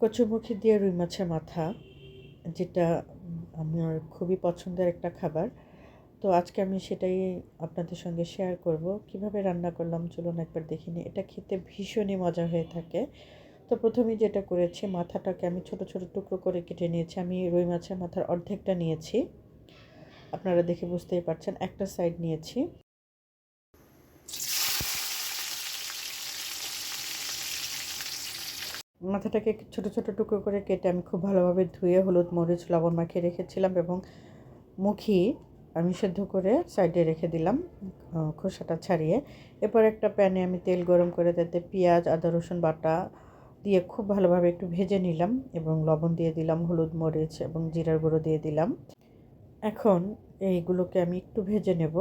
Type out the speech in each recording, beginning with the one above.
কচুমুখী দিয়ে রুই মাছের মাথা, যেটা আমার খুবই পছন্দের একটা খাবার। তো আজকে আমি সেটাই আপনাদের সঙ্গে শেয়ার করব। কীভাবে রান্না করলাম চলুন একবার দেখে নিই। এটা খেতে ভীষণই মজা হয়ে থাকে। তো প্রথমেই যেটা করেছি, মাথাটাকে আমি ছোট ছোট টুকরো করে কেটে নিয়েছি। আমি রুই মাছের মাথার অর্ধেকটা নিয়েছি। আপনারা দেখে বুঝতেই পারছেন, একটা সাইড নিয়েছি। মাথাটাকে ছোট ছোট টুকরো করে কেটে আমি খুব ভালোভাবে ধুয়ে হলুদ, মরিচ, লবণ মাখিয়ে রেখেছিলাম এবং মুখি আমি সেদ্ধ করে সাইডে রেখে দিলাম খোসাটা ছাড়িয়ে। এরপর একটা প্যানে আমি তেল গরম করে তাতে পেঁয়াজ, আদা, রসুন বাটা দিয়ে খুব ভালোভাবে একটু ভেজে নিলাম এবং লবণ দিয়ে দিলাম, হলুদ, মরিচ এবং জিরার গুঁড়ো দিয়ে দিলাম। এখন এইগুলোকে আমি একটু ভেজে নেব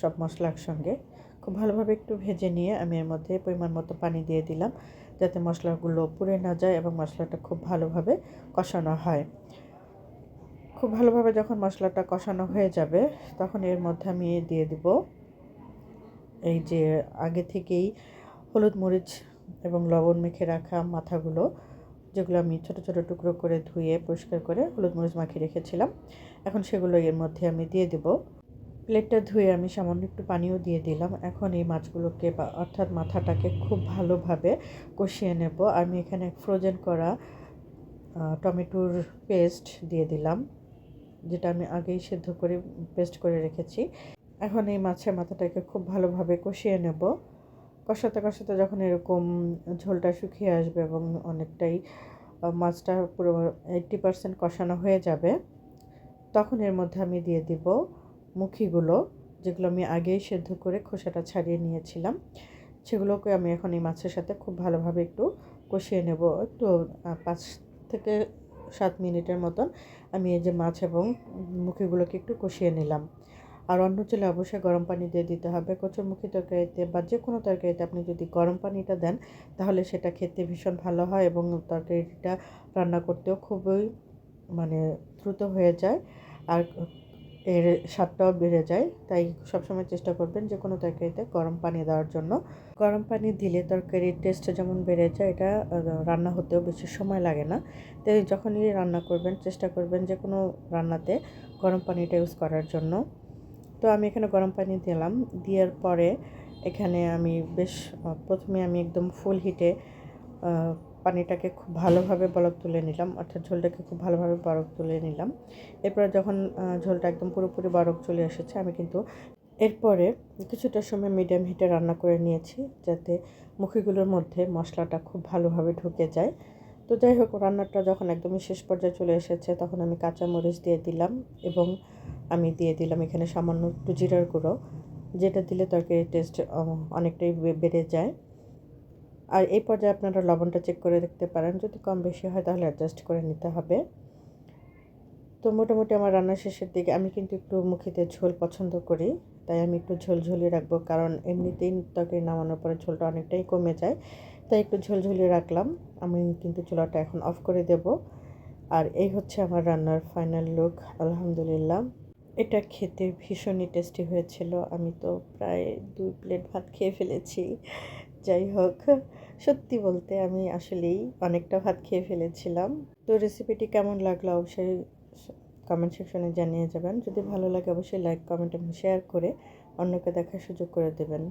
সব মশলার সঙ্গে। খুব ভালোভাবে একটু ভেজে নিয়ে আমি এর মধ্যে পরিমাণ মতো পানি দিয়ে দিলাম। যাতে মশলাগুলো পুড়ে না যায় এবং মশলাটা খুব ভালোভাবে কষানো হয়। খুব ভালোভাবে যখন মশলাটা কষানো হয়ে যাবে, তখন এর মধ্যে আমি দিয়ে দিব এই যে আগে থেকেই হলুদ মরিচ এবং লবণ মেখে রাখা মাথাগুলো, যেগুলো আমি ছোট ছোট টুকরো করে ধুয়ে পরিষ্কার করে হলুদ মরিচ মাখিয়ে রেখেছিলাম। এখন সেগুলো এর মধ্যে আমি দিয়ে দেব। প্লেটটা ধুয়ে আমি সামান্য একটু পানিও দিয়ে দিলাম। এখন এই মাছগুলোকে বা, অর্থাৎ মাথাটাকে খুব ভালোভাবে কষিয়ে নেব। আমি এখানে ফ্রোজেন করা টমেটোর পেস্ট দিয়ে দিলাম, যেটা আমি আগেই সেদ্ধ করে পেস্ট করে রেখেছি। এখন এই মাছের মাথাটাকে খুব ভালোভাবে কষিয়ে নেব। কষাতে কষাতে যখন এরকম ঝোলটা শুকিয়ে আসবে এবং অনেকটাই মাছটা পুরো এইট্টি পারসেন্ট কষানো হয়ে যাবে, তখন এর মধ্যে আমি দিয়ে দিব মুখিগুলো, যেগুলো আমি আগেই সেদ্ধ করে খোসাটা ছাড়িয়ে নিয়েছিলাম, সেগুলোকে আমি এখন এই মাছের সাথে খুব ভালোভাবে একটু কষিয়ে নেব। একটু পাঁচ থেকে সাত মিনিটের মতন আমি এই যে মাছ এবং মুখিগুলোকে একটু কষিয়ে নিলাম। আর অন্য চলে অবশ্যই গরম পানি দিয়ে দিতে হবে। কচুর কচুরমুখী তরকারিতে বা যে কোনো তরকারিতে আপনি যদি গরম পানিটা দেন, তাহলে সেটা খেতে ভীষণ ভালো হয় এবং তরকারিটা রান্না করতেও খুবই মানে দ্রুত হয়ে যায়। আর এর স্বাদটাও বেড়ে যায়। তাই সবসময় চেষ্টা করবেন যে কোনো তরকারিতে গরম পানি দেওয়ার জন্য। গরম পানি দিলে তরকারির টেস্ট যেমন বেড়ে যায়, এটা রান্না হতেও বেশি সময় লাগে না। তাই যখনই রান্না করবেন, চেষ্টা করবেন যে কোনো রান্নাতে গরম পানিটা ইউজ করার জন্য। তো আমি এখানে গরম পানি দিলাম। দেওয়ার পরে এখানে আমি বেশ প্রথমে আমি একদম ফুল হিটে পানিটাকে খুব ভালোভাবে বরফ তুলে নিলাম, অর্থাৎ ঝোলটাকে খুব ভালোভাবে বরফ তুলে নিলাম। এরপরে যখন ঝোলটা একদম পুরোপুরি বরফ চলে এসেছে, আমি কিন্তু এরপরে কিছুটা সময় মিডিয়াম হিটে রান্না করে নিয়েছি, যাতে মুখিগুলোর মধ্যে মশলাটা খুব ভালোভাবে ঢুকে যায়। তো যাই হোক, রান্নাটা যখন একদমই শেষ পর্যায়ে চলে এসেছে, তখন আমি কাঁচা মরিচ দিয়ে দিলাম এবং আমি দিয়ে দিলাম এখানে সামান্য একটু জিরার গুঁড়ো, যেটা দিলে তরকারির টেস্ট অনেকটাই বেড়ে যায়। আর এই পর্যায়ে আপনারা লবণটা চেক করে দেখতে পারেন। যদি কম বেশি হয় তাহলে অ্যাডজাস্ট করে নিতে হবে। তো মোটামুটি আমার রান্না শেষের দিকে আমি কিন্তু একটু মুখিতে ঝোল পছন্দ করি, তাই আমি একটু ঝোল ঝুলিয়ে রাখব। কারণ এমনিতেই তরকারি নামানোর পরে ঝোলটা অনেকটাই কমে যায়, তাই একটু ঝোল ঝুলিয়ে রাখলাম। আমি কিন্তু চুলাটা এখন অফ করে দেব। আর এই হচ্ছে আমার রান্নার ফাইনাল লুক আলহামদুলিল্লাহ। এটা খেতে ভীষণই টেস্টি হয়েছিল। আমি তো প্রায় দুই প্লেট ভাত খেয়ে ফেলেছি। যাই হোক, সত্যি বলতে আমি আসলেই অনেকটা ভাত খেয়ে ফেলেছিলাম। তো রেসিপিটি কেমন লাগল অবশ্যই কমেন্ট সেকশনে জানিয়ে যাবেন। যদি ভালো লাগে অবশ্যই লাইক কমেন্ট এবং শেয়ার করে অন্যকে দেখার সুযোগ করে দেবেন।